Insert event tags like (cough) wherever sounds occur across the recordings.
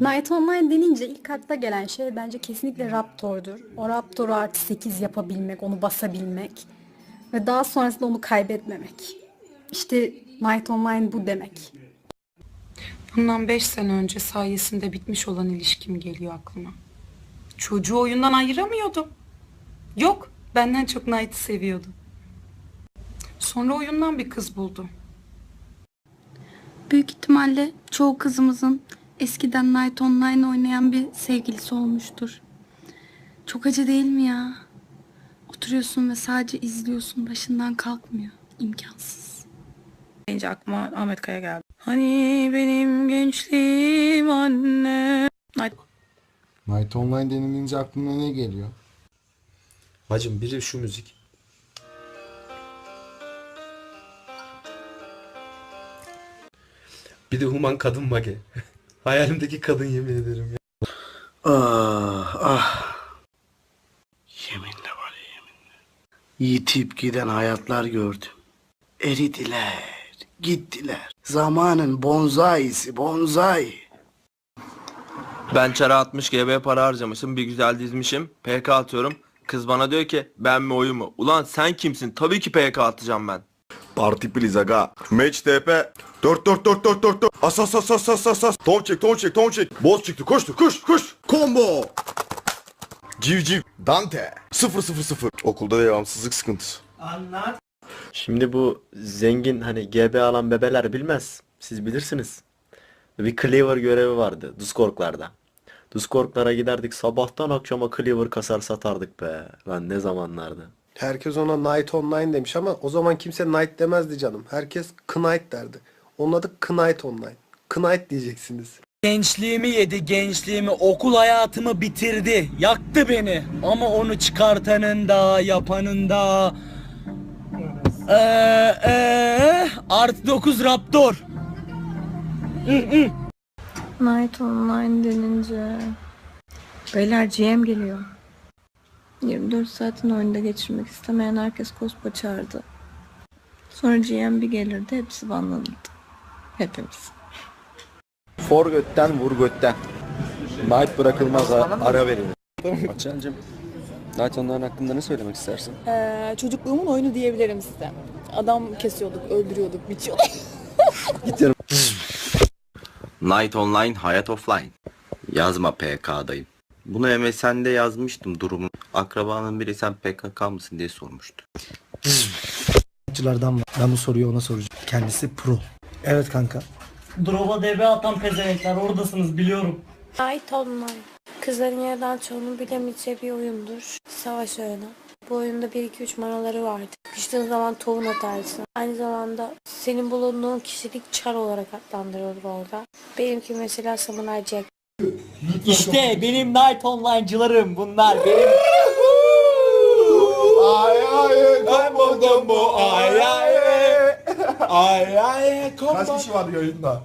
Night Online denince ilk akla gelen şey bence kesinlikle Raptor'dur. O Raptor'u artı 8 yapabilmek, onu basabilmek ve daha sonrasında onu kaybetmemek. İşte Night Online bu demek. Bundan 5 sene önce sayesinde bitmiş olan ilişkim geliyor aklıma. Çocuğu oyundan ayıramıyordum. Yok, benden çok Knight'ı seviyordu. Sonra oyundan bir kız buldu. Büyük ihtimalle çoğu kızımızın eskiden Night Online oynayan bir sevgilisi olmuştur. Çok acı değil mi ya? Oturuyorsun ve sadece izliyorsun başından kalkmıyor. İmkansız. Deyince aklıma Ahmet Kaya geldi. Hani benim gençliğim anne. Night Night Online denilince aklına ne geliyor? Hacım biri şu müzik. Bir de Human kadın mage. Hayalimdeki kadın yemin ederim ya. Ah ah. Yeminle var ya yeminle. Yitip giden hayatlar gördüm. Eridiler, gittiler. Zamanın bonzaisi, bonzai. Ben çara 60 GB para harcamışım bir güzel dizmişim PK atıyorum Kız bana diyor ki ben mi oyun mu Ulan sen kimsin tabii ki PK atacağım ben Parti please aga. Match TP. 4 4 4 4 4 4. As as as as as as as. Ton çek ton çek ton çek. Boz çıktı koştu koş koş. Combo. Civciv. Dante. 0 0 0. Okulda devamsızlık sıkıntısı. Şimdi bu zengin hani GB alan bebeler bilmez. Siz bilirsiniz. Bir Cleaver görevi vardı Discord'larda. Discord'lara giderdik sabahtan akşama Cleaver kasar satardık be. Lan ne zamanlardı. Herkes ona Night Online demiş ama o zaman kimse Night demezdi canım. Herkes Knight derdi. Onun adı Knight Online. Knight diyeceksiniz. Gençliğimi yedi, gençliğimi, okul hayatımı bitirdi. Yaktı beni. Ama onu çıkartanın da, yapanın da... Eee, eee, artı 9 Raptor. Night Online denince... Beyler GM geliyor. 24 saatin oyunda geçirmek istemeyen herkes kospa çağırdı. Sonra GM bir gelirdi hepsi banlanırdı. Hepimiz. For götten vur götten. Night bırakılmaz ara verilir. Açancım. Night Online hakkında ne söylemek istersin? Ee, çocukluğumun oyunu diyebilirim size. Adam kesiyorduk, öldürüyorduk, biçiyorduk. (laughs) Night Online Hayat Offline Yazma PK'dayım Bunu MSN'de yazmıştım durumu Akrabanın biri sen PKK mısın diye sormuştu var. Ben bu soruyu ona soracağım. Kendisi pro. Evet kanka. Drova DB atan pezevenkler oradasınız biliyorum. Night Online. Kızların yerden çoğunun bilemeyeceği bir oyundur. Savaş oyunu. Bu oyunda 1-2-3 manaları vardır. Düştüğün zaman tohum atarsın. Aynı zamanda senin bulunduğun kişilik çar olarak adlandırılır orada. Benimki mesela Samurai Jack. İşte benim Night Online'cılarım bunlar. Benim Ay ay combo combo ay ay. Ay ay combo. Kaç kişi var yayında?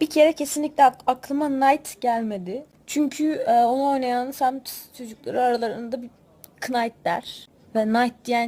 Bir kere kesinlikle ak- aklıma Knight gelmedi. Çünkü e, onu oynayan semt çocukları aralarında bir Knight der. Ve Knight diyen